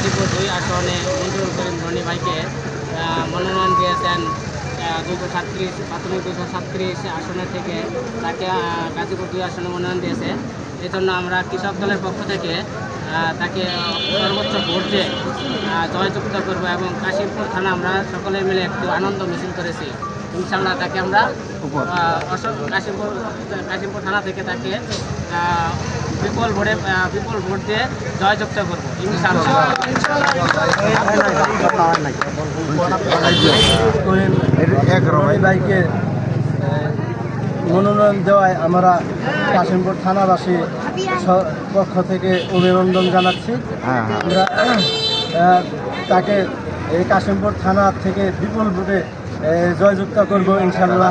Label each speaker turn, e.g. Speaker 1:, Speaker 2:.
Speaker 1: গাজীপুর দুই আসনে মঞ্জুর করিম ধনী ভাইকে মনোনয়ন দিয়েছেন দুশো সাতত্রিশ প্রাথমিক দুশো সাতত্রিশ আসনের থেকে তাকে গাজীপুর দুই আসনে মনোনয়ন দিয়েছে এই জন্য আমরা কৃষক দলের পক্ষ থেকে তাকে সর্বোচ্চ ভোট দিয়ে জয়যুক্ত করব এবং কাশিমপুর থানা আমরা সকলে মিলে একটু আনন্দ মিছিল করেছি। ইনশাল্লাহ তাকে আমরা অশোক কাশিমপুর কাশিমপুর থানা থেকে তাকে বিপুল ভোটে বিপুল ভোট দিয়ে জয়যুক্ত করব
Speaker 2: ভাইকে মনোনয়ন দেওয়ায় আমরা কাশিমপুর থানাবাসী পক্ষ থেকে অভিনন্দন জানাচ্ছি।
Speaker 3: হ্যাঁ হ্যাঁ।
Speaker 2: আমরা তাকে এই কাশিমপুর থানা থেকে বিপুল ভোটে জয়যুক্ত করব ইনশাল্লাহ